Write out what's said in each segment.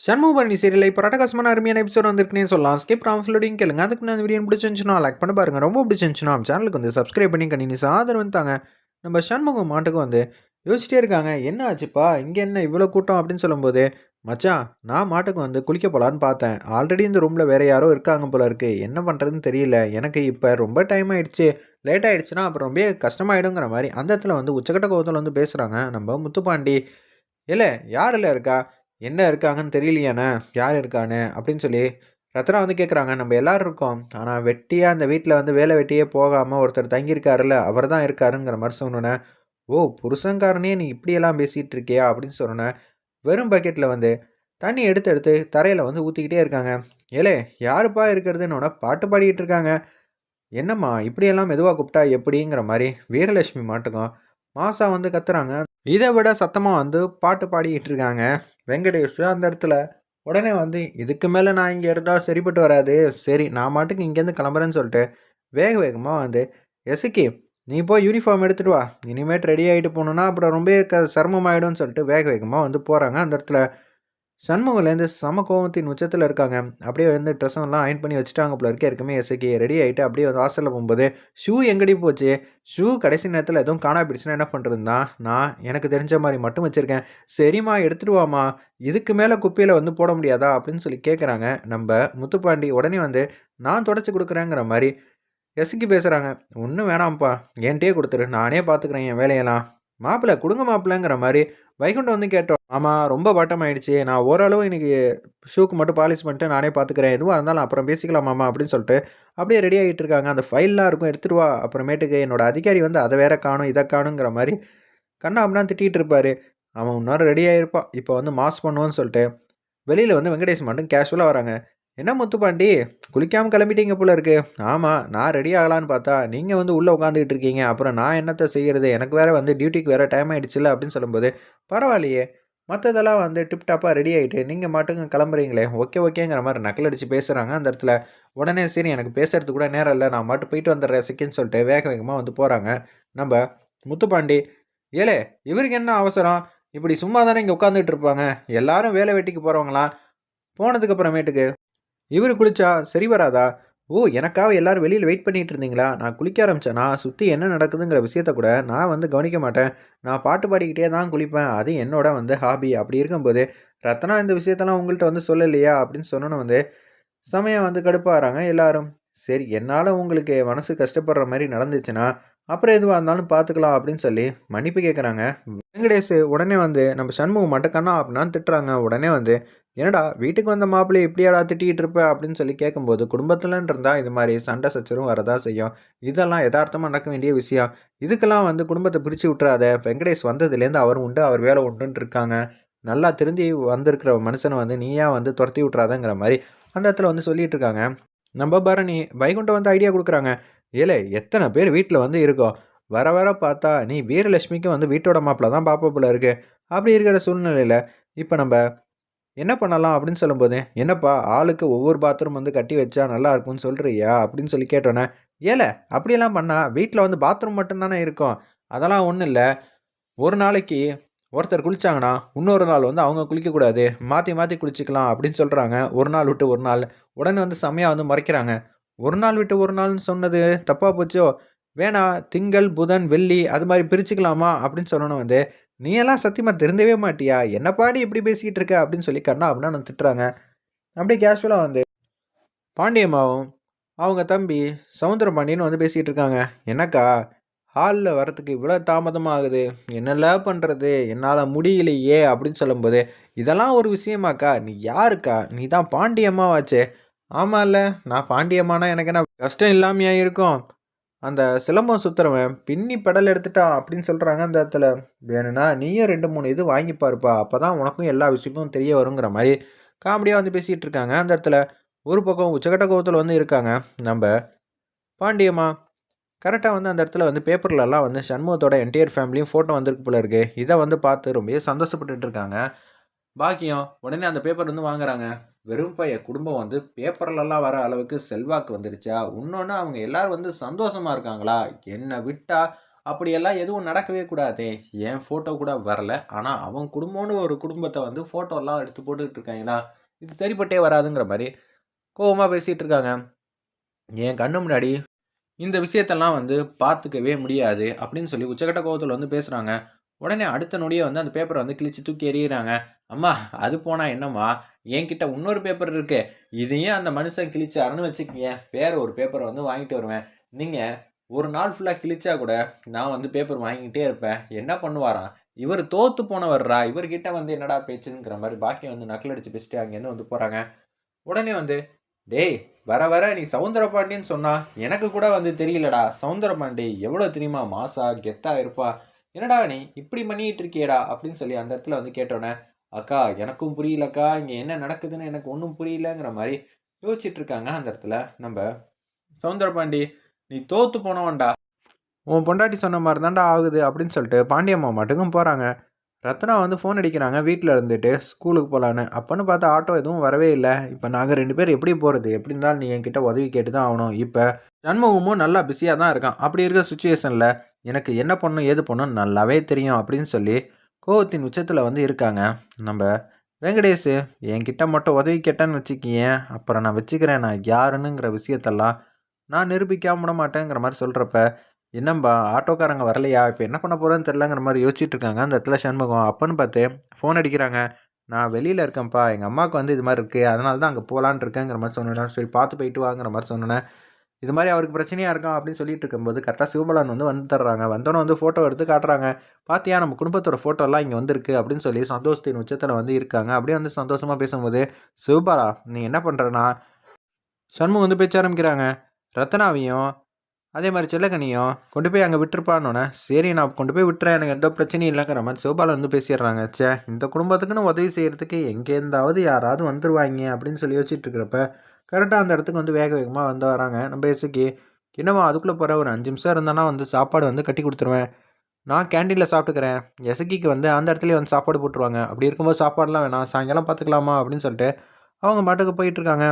சண்முகபரணி serial இப்போ ரடகாசமான அருமையான episode வந்திருக்குனே சொல்லலாம். ஸ்கிப் ராம்ஃபுல்லோடையும் கேளுங்க. அதுக்கு நான் வீடியோ பிடிச்சிருந்துச்சுன்னா லைக் பண்ண பாருங்க. ரொம்ப பிடிச்சிருந்துச்சுன்னா சேனலுக்கு வந்து சப்ஸ்கிரைப் பண்ணி கண்டினியூஸ் ஆதரவு வந்தாங்க நம்ம சண்முகம் மாட்டுக்கு வந்து யோசிச்சிட்டே இருக்காங்க. என்ன ஆச்சுப்பா? இங்கே என்ன இவ்வளோ கூட்டம்? அப்படின்னு சொல்லும்போது மச்சான் நான் மாட்டுக்கு வந்து குளிக்க போகலான்னு பார்த்தேன். ஆல்ரெடி இந்த ரூமில் வேறு யாரோ இருக்காங்க போல இருக்கு. என்ன பண்ணுறதுன்னு தெரியல. எனக்கு இப்போ ரொம்ப டைம் ஆயிடுச்சு. லேட் ஆயிடுச்சுன்னா அப்புறம் ரொம்ப கஷ்டமாயிடுங்கிற மாதிரி அந்த இடத்துல வந்து உச்சக்கட்ட கோவத்தில் வந்து பேசுகிறாங்க நம்ம முத்துப்பாண்டி. இல்லை யார் இல்லை இருக்கா? என்ன இருக்காங்கன்னு தெரியலையாண்ணே யார் இருக்கான்னு அப்படின்னு சொல்லி ரத்னா வந்து கேட்குறாங்க நம்ம எல்லாரும் இருக்கோம். ஆனால் வெட்டியாக அந்த வீட்டில் வந்து வேலை வெட்டியே போகாமல் ஒருத்தர் தங்கியிருக்காருல்ல அவர் தான் இருக்காருங்கிற மாதிரி சொன்னோன்னே ஓ புருஷங்காரனே நீ இப்படியெல்லாம் பேசிகிட்டு இருக்கியா? அப்படின்னு சொன்னோன்னே வெறும் பக்கெட்டில் வந்து தண்ணி எடுத்து எடுத்து தரையில் வந்து ஊற்றிக்கிட்டே இருக்காங்க. ஏலே யாருப்பா இருக்கிறதுன்னு பாட்டு பாடிக்கிட்டு இருக்காங்க? என்னம்மா இப்படியெல்லாம் மெதுவாக கூப்பிட்டா எப்படிங்கிற மாதிரி வீரலட்சுமி மாட்டுக்கும் மாசா வந்து கத்துறாங்க. இதை விட சத்தமாக வந்து பாட்டு பாடிக்கிட்டு இருக்காங்க. வெங்கடேஷ் அந்த இடத்துல உடனே வந்து இதுக்கு மேலே நான் இங்கே இருந்தால் சரிப்பட்டு வராது. சரி நான் மாட்டுக்கு இங்கேருந்து கிளம்புறேன்னு சொல்லிட்டு வேக வேகமாக வந்து எசுக்கி நீ போய் யூனிஃபார்ம் எடுத்துகிட்டு வா. இனிமேட் ரெடி ஆகிட்டு போகணுன்னா அப்புறம் ரொம்ப க சிரமமாயிடும்னு சொல்லிட்டு வேக வேகமாக வந்து போகிறாங்க அந்த இடத்துல சண்முகலேருந்து சம கோவத்தின் உச்சத்தில் இருக்காங்க. அப்படியே வந்து ட்ரெஸ்ஸெல்லாம் எல்லாம் அயன் பண்ணி வச்சுட்டாங்க போல இருக்கே. இருக்குமே எஸ்ஐக்கு ரெடி ஆகிட்டு அப்படியே வந்து ஹாஸ்டலில் போகும்போது ஷூ எங்கடி போச்சு? ஷூ கடைசி நேரத்தில் எதுவும் காணா பிடிச்சுன்னா என்ன பண்ணுறதுன்னா நான் எனக்கு தெரிஞ்ச மாதிரி மட்டும் வச்சுருக்கேன். சரிம்மா எடுத்துகிட்டு வாமா இதுக்கு மேலே குப்பையில் வந்து போட முடியாதா? அப்படின்னு சொல்லி கேட்குறாங்க நம்ம முத்துப்பாண்டி உடனே வந்து நான் தொடச்சி கொடுக்குறேங்கிற மாதிரி எஸ்க்கு பேசுகிறாங்க ஒன்றும் வேணாம்ப்பா. என்கிட்டயே கொடுத்துரு. நானே பார்த்துக்குறேன் என் வேலையெல்லாம். மாப்பிள்ளை கொடுங்க மாப்பிள்ளைங்கிற மாதிரி வைகுண்டம் வந்து கேட்டோம். ஆமாம் ரொம்ப பட்டம் ஆயிடுச்சு நான் ஓரளவு இன்னைக்கு ஷூக்கு மட்டும் பாலிஷ் பண்ணிட்டு நானே பார்த்துக்கிறேன் எதுவாக இருந்தாலும் அப்புறம் பேசிக்கலாம் மாமா அப்படின்னு சொல்லிட்டு அப்படியே ரெடி ஆகிட்டு இருக்காங்க. அந்த ஃபைல்லாம் இருக்கும் எடுத்துகிட்டு வா. அப்புறமேட்டுக்கு என்னோட அதிகாரி வந்து அதை வேற காணும் இதை காணுங்கிற மாதிரி கண்ணா அப்படின்னா திட்டிகிட்டு இருப்பார். அவன் இன்னொரு ரெடி ஆகிருப்பான் இப்போ வந்து மாஸ் பண்ணுவோன்னு சொல்லிட்டு வெளியில் வந்து வெங்கடேஷ் மட்டும் கேஷுவலாக வராங்க. என்ன முத்துப்பாண்டி குளிக்காமல் கிளம்பிட்டீங்க போல இருக்கு. ஆமாம் நான் ரெடி ஆகலான்னு பார்த்தா நீங்கள் வந்து உள்ளே உட்காந்துக்கிட்டு இருக்கீங்க. அப்புறம் நான் என்னத்தை செய்கிறது எனக்கு வேறு வந்து டியூட்டிக்கு வேறு டைம் ஆகிடுச்சுல அப்படின்னு சொல்லும்போது பரவாயில்லையே. மற்றதெல்லாம் வந்து டிப்டாப்பாக ரெடி ஆகிட்டு நீங்கள் மட்டும் கிளம்புறீங்களே. ஓகே ஓகேங்கிற மாதிரி நக்கல் அடித்து பேசுகிறாங்க அந்த இடத்துல உடனே சரி எனக்கு பேசுகிறதுக்கு கூட நேரம் இல்லை. நான் மட்டும் போயிட்டு வந்துடுறேன் சிக்கின்னு சொல்லிட்டு வேக வேகமாக வந்து போகிறாங்க நம்ம முத்துப்பாண்டி ஏலே இவருக்கு என்ன அவசரம்? இப்படி சும்மா தானே இங்கே உட்காந்துட்டு இருப்பாங்க. எல்லாரும் வேலை வெட்டிக்கு போகிறவங்களாம் போனதுக்கு அப்புறமேட்டுக்கு இவர் குளிச்சா சரி வராதா? ஓ எனக்காக எல்லாரும் வெளியில் வெயிட் பண்ணிட்டு இருந்தீங்களா? நான் குளிக்க ஆரம்பிச்சேனா. சுற்றி என்ன நடக்குதுங்கிற விஷயத்த கூட நான் வந்து கவனிக்க மாட்டேன். நான் பாட்டு பாடிக்கிட்டே தான் குளிப்பேன். அது என்னோட வந்து ஹாபி அப்படி இருக்கும்போது ரத்னா இந்த விஷயத்தெல்லாம் உங்கள்கிட்ட வந்து சொல்லலையா? அப்படின்னு சொன்னோன்னு வந்து சமயம் வந்து கடுப்பாகிறாங்க எல்லாரும். சரி என்னால் உங்களுக்கு மனசு கஷ்டப்படுற மாதிரி நடந்துச்சுன்னா அப்புறம் எதுவாக இருந்தாலும் பார்த்துக்கலாம் அப்படின்னு சொல்லி மன்னிப்பு கேட்குறாங்க வெங்கடேஷ் உடனே வந்து நம்ம சண்முகம் மட்டும் கண்ணா அப்படின்னா திட்டுறாங்க. உடனே வந்து என்னடா வீட்டுக்கு வந்த மாப்பிள்ளை இப்படியாடா திட்டிகிட்டு இருப்ப? அப்படின்னு சொல்லி கேட்கும்போது குடும்பத்துலன்னு இருந்தால் இது மாதிரி சண்டை சச்சரும் வரதா செய்யும். இதெல்லாம் யதார்த்தமாக நடக்க வேண்டிய விஷயம். இதுக்கெல்லாம் வந்து குடும்பத்தை பிரித்து விட்றாத வெங்கடேஷ் வந்ததுலேருந்து அவர் உண்டு அவர் வேலை உண்டுன்னு இருக்காங்க. நல்லா திருந்தி வந்திருக்கிற மனுஷனை வந்து நீயா வந்து துரத்தி விட்றாதங்கிற மாதிரி அந்த இடத்துல வந்து சொல்லிட்டு இருக்காங்க. நம்ம பரணி வைகுண்டம் வந்து ஐடியா கொடுக்குறாங்க. ஏலே எத்தனை பேர் வீட்டில் வந்து இருக்கோம். வர வர பார்த்தா நீ வீரலட்சுமிக்கும் வந்து வீட்டோட மாப்பிள்ள தான் பாப்பா போல இருக்கு. அப்படி இருக்கிற சூழ்நிலையில் இப்போ நம்ம என்ன பண்ணலாம்? அப்படின்னு சொல்லும்போது என்னப்பா ஆளுக்கு ஒவ்வொரு பாத்ரூம் வந்து கட்டி வச்சா நல்லா இருக்கும்னு சொல்கிறியா அப்படின்னு சொல்லி கேட்டோன்னே ஏல அப்படியெல்லாம் பண்ணால் வீட்டில் வந்து பாத்ரூம் மட்டும்தானே இருக்கும். அதெல்லாம் ஒன்றும் இல்லை. ஒரு நாளைக்கு ஒருத்தர் குளிச்சாங்கன்னா இன்னொரு நாள் வந்து அவங்க குளிக்கக்கூடாது. மாற்றி மாற்றி குளிச்சிக்கலாம் அப்படின்னு சொல்கிறாங்க ஒரு நாள் விட்டு ஒரு நாள். உடனே வந்து செம்மையாக வந்து மறைக்கிறாங்க. ஒரு நாள் விட்டு ஒரு நாள்னு சொன்னது தப்பாக போச்சோ? வேணா திங்கள் புதன் வெள்ளி அது மாதிரி பிரிச்சுக்கலாமா? அப்படின்னு சொன்னோன்னு வந்து நீ எல்லாம் சத்தியமாக திருந்தவே மாட்டியா? என்ன பாடி இப்படி பேசிக்கிட்டு இருக்க? அப்படின்னு சொல்லி கண்ணா அப்படின்னு வந்து திட்டுறாங்க. அப்படியே கேஷுவலாக வந்து பாண்டியம்மாவும் அவங்க தம்பி சவுந்தரபாண்டியன்னு வந்து பேசிகிட்டு இருக்காங்க. என்னக்கா? ஹாலில் வரத்துக்கு இவ்வளோ தாமதமாகுது என்னெல்லாம் பண்ணுறது என்னால் முடியலையே அப்படின்னு சொல்லும்போது இதெல்லாம் ஒரு விஷயமாக்கா. நீ யாருக்கா? நீ தான் பாண்டியம்மாவாச்சே. ஆமாம்ல நான் பாண்டியம்மானா எனக்கு என்ன கஷ்டம் இல்லாமையாக இருக்கும் அந்த சிலம்பம் சுற்றுறவன் பின்னி பெடல் எடுத்துட்டான் அப்படின்னு சொல்கிறாங்க அந்த இடத்துல. வேணும்னா நீயும் ரெண்டு மூணு இது வாங்கி பாருப்பா. அப்போ தான் உனக்கும் எல்லா விஷயமும் தெரிய வருங்கிற மாதிரி காமெடியாக வந்து பேசிகிட்டு இருக்காங்க அந்த இடத்துல. ஒரு பக்கம் உச்சகட்ட கோபத்தில் வந்து இருக்காங்க. நம்ம பாண்டியம்மா கரெக்டாக வந்து அந்த இடத்துல வந்து பேப்பர்லலாம் வந்து சண்முகத்தோட என்டையர் ஃபேமிலியும் ஃபோட்டோ வந்திருக்கு போல இருக்குது இதை வந்து பார்த்து ரொம்பவே சந்தோஷப்பட்டுட்டு இருக்காங்க. பாக்கியம் உடனே அந்த பேப்பர் வந்து வாங்குறாங்க. வெறும் பைய குடும்பம் வந்து பேப்பர்லலாம் வர அளவுக்கு செல்வாக்கு வந்துருச்சா? இன்னொன்று அவங்க எல்லாரும் வந்து சந்தோஷமாக இருக்காங்களா? என்னை விட்டால் அப்படியெல்லாம் எதுவும் நடக்கவே கூடாதே. என் ஃபோட்டோ கூட வரல. ஆனால் அவன் குடும்பம்னு ஒரு குடும்பத்தை வந்து ஃபோட்டோலாம் எடுத்து போட்டுக்கிட்டு இருக்காங்களா? இது சரிப்பட்டே வராதுங்கிற மாதிரி கோவமாக பேசிகிட்டு இருக்காங்க. என் கண்ணு முன்னாடி இந்த விஷயத்தெல்லாம் வந்து பார்த்துக்கவே முடியாது அப்படின்னு சொல்லி உச்சக்கட்ட கோபத்தில் வந்து பேசுகிறாங்க உடனே அடுத்த நொடியே வந்து அந்த பேப்பரை வந்து கிழிச்சு தூக்கி எறிகிறாங்க அம்மா அது போனால் என்னம்மா? என்கிட்ட இன்னொரு பேப்பர் இருக்கு. இதையும் அந்த மனுஷன் கிழிச்சாருன்னு வச்சுக்கோங்க. வேற ஒரு பேப்பரை வந்து வாங்கிட்டு வருவேன். நீங்கள் ஒரு நாள் ஃபுல்லாக கிழிச்சா கூட நான் வந்து பேப்பர் வாங்கிக்கிட்டே இருப்பேன். என்ன பண்ணுவாராம்? இவர் தோற்று போனவர்றா இவர்கிட்ட வந்து என்னடா பேச்சுங்கிற மாதிரி பாக்கி வந்து நக்கல் அடித்து பேசிட்டு அங்கேருந்து வந்து போகிறாங்க உடனே வந்து டேய் வர வர நீ சவுந்தர பாண்டியன்னு சொன்னா எனக்கு கூட வந்து தெரியலடா. சவுந்தர பாண்டி எவ்வளோ தெரியுமா? மாசா கெத்தா இருப்பா. என்னடா நீ இப்படி பண்ணிட்டு இருக்கியேடா அப்படின்னு சொல்லி அந்த இடத்துல வந்து கேட்டோன்னே அக்கா எனக்கும் புரியலக்கா. இங்கே என்ன நடக்குதுன்னு எனக்கு ஒன்றும் புரியலங்கிற மாதிரி யோசிச்சுட்டு இருக்காங்க அந்த இடத்துல நம்ம சவுந்தர பாண்டி நீ தோத்து போனவன்டா. உன் பொண்டாட்டி சொன்ன மாதிரி தான்டா ஆகுது அப்படின்னு சொல்லிட்டு பாண்டியம்மா மட்டுக்கும் போகிறாங்க ரத்னா வந்து ஃபோன் அடிக்கிறாங்க வீட்டில் இருந்துட்டு ஸ்கூலுக்கு போகலான்னு அப்போன்னு பார்த்தா ஆட்டோ எதுவும் வரவே இல்லை. இப்போ நாங்கள் ரெண்டு பேர் எப்படி போகிறது எப்படி இருந்தாலும் நீ என்கிட்ட உதவி கேட்டு தான் ஆகணும். இப்போ சண்முகமும் நல்லா பிஸியாக தான் இருக்கான். அப்படி இருக்க சுச்சுவேஷனில் எனக்கு என்ன பண்ணும் ஏது பண்ணும் நல்லாவே தெரியும் அப்படின்னு சொல்லி கோவத்தின் உச்சத்தில் வந்து இருக்காங்க. நம்ம வெங்கடேஷு என்கிட்ட மட்டும் உதவி கேட்டேன்னு வச்சுக்கியேன் அப்புறம் நான் வச்சுக்கிறேன் நான் யாருன்னுங்கிற விஷயத்தெல்லாம் நான் நிரூபிக்காம விட மாட்டேங்கிற மாதிரி சொல்கிறப்ப என்னம்பா ஆட்டோக்காரங்க வரலையா? இப்போ என்ன பண்ண போகிறேன்னு தெரிலங்கிற மாதிரி யோசிச்சுட்டு இருக்காங்க. அந்த இடத்துல சண்முகம் அப்பன்னு பார்த்து ஃபோன் அடிக்கிறாங்க. நான் வெளியில் இருக்கேன்ப்பா எங்கள் அம்மாவுக்கு வந்து இது மாதிரி இருக்குது அதனால தான் அங்கே போகலான் இருக்கேங்கிற மாதிரி சொன்னேன் சரி பார்த்து போயிட்டு வாங்கிற மாதிரி சொன்னேன் இது மாதிரி அவருக்கு பிரச்சனையாக இருக்கும் அப்படின்னு சொல்லிட்டு இருக்கும்போது கரெக்டாக சிவபாலன் வந்து வந்து தர்றாங்க. வந்தோன்னே வந்து ஃபோட்டோ எடுத்து காட்டுறாங்க. பார்த்தியா நம்ம குடும்பத்தோட ஃபோட்டோலாம் இங்கே வந்திருக்கு அப்படின்னு சொல்லி சந்தோஷத்தின் உச்சத்தில் வந்து இருக்காங்க. அப்படியே வந்து சந்தோஷமாக பேசும்போது சிவபாலா நீ என்ன பண்ணுறனா சண்முகம் வந்து பேச்ச ஆரம்பிக்கிறாங்க. ரத்னாவையும் அதே மாதிரி செல்லக்கனியும் கொண்டு போய் அங்கே விட்டுருப்பான்னொன்னே சரி நான் கொண்டு போய் விட்டுறேன். எனக்கு எந்த பிரச்சனையும் இல்லைங்கிற மாதிரி சிவபாலன் வந்து பேசிடுறாங்க. சே இந்த குடும்பத்துக்குன்னு உதவி செய்கிறதுக்கு எங்கேருந்தாவது யாராவது வந்துருவாங்க அப்படின்னு சொல்லி யோசிச்சுட்டு இருக்கிறப்ப கரெக்டாக அந்த இடத்துக்கு வந்து வேக வேகமாக வந்து வராங்க. நம்ம பேசுக்கு என்னம்மா அதுக்குள்ளே போகிற ஒரு அஞ்சு நிமிஷம் இருந்தானா வந்து சாப்பாடு வந்து கட்டி கொடுத்துருவேன். நான் கேண்டீனில் சாப்பிட்டுக்கிறேன். எசக்கிக்கு வந்து அந்த இடத்துலேயே வந்து சாப்பாடு போட்டுருவாங்க. அப்படி இருக்கும்போது சாப்பாடுலாம் வேணாம். சாயங்காலம் பார்த்துக்கலாமா? அப்படின்னு சொல்லிட்டு அவங்க மாட்டுக்கு போயிட்டுருக்காங்க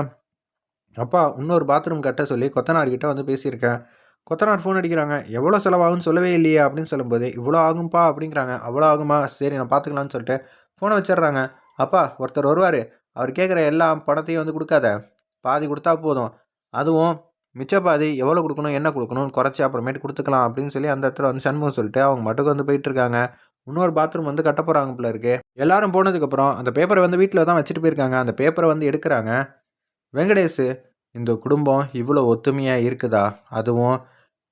அப்பா இன்னொரு பாத்ரூம் கட்ட சொல்லி கொத்தனார்கிட்ட வந்து பேசியிருக்கேன். கொத்தனார் ஃபோன் அடிக்கிறாங்க. எவ்வளோ செலவாகும்னு சொல்லவே இல்லையே அப்படின்னு சொல்லும்போது இவ்வளோ ஆகும்பா அப்படிங்கிறாங்க. அவ்வளோ ஆகுமா? சரி நான் பார்த்துக்கலான்னு சொல்லிட்டு ஃபோனை வச்சிடுறாங்க. அப்பா ஒருத்தர் வருவார். அவர் கேட்குற எல்லா பணத்தையும் வந்து கொடுக்காத. பாதி கொடுத்தா போதும். அதுவும் மிச்ச பாதி எவ்வளோ கொடுக்கணும் என்ன கொடுக்கணும்னு குறைச்சி அப்புறமேட்டு கொடுத்துக்கலாம் அப்படின்னு சொல்லி அந்த இடத்துல வந்து சண்முகம் சொல்லிட்டு அவங்க மட்டுக்கு வந்து போயிட்டு இருக்காங்க. இன்னொரு பாத்ரூம் வந்து கட்ட போகிறாங்க போல இருக்கு. எல்லாரும் போனதுக்கப்புறம் அந்த பேப்பரை வந்து வீட்டில் தான் வச்சுட்டு போயிருக்காங்க. அந்த பேப்பரை வந்து எடுக்கிறாங்க. வெங்கடேஷ் இந்த குடும்பம் இவ்வளோ ஒத்துமையாக இருக்குதா? அதுவும்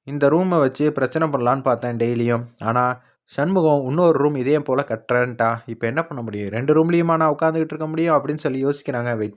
இந்த ரூமை வச்சு பிரச்சனை பண்ணலான்னு பார்த்தேன் டெய்லியும். ஆனால் சண்முகம் இன்னொரு ரூம் இதே போல் கட்டுறேன்ட்டா. இப்போ என்ன பண்ண முடியும்? ரெண்டு ரூம்லேயுமா நான் உட்காந்துக்கிட்டு இருக்க முடியும் அப்படின்னு சொல்லி யோசிக்கிறாங்க. வெயிட் பண்ணி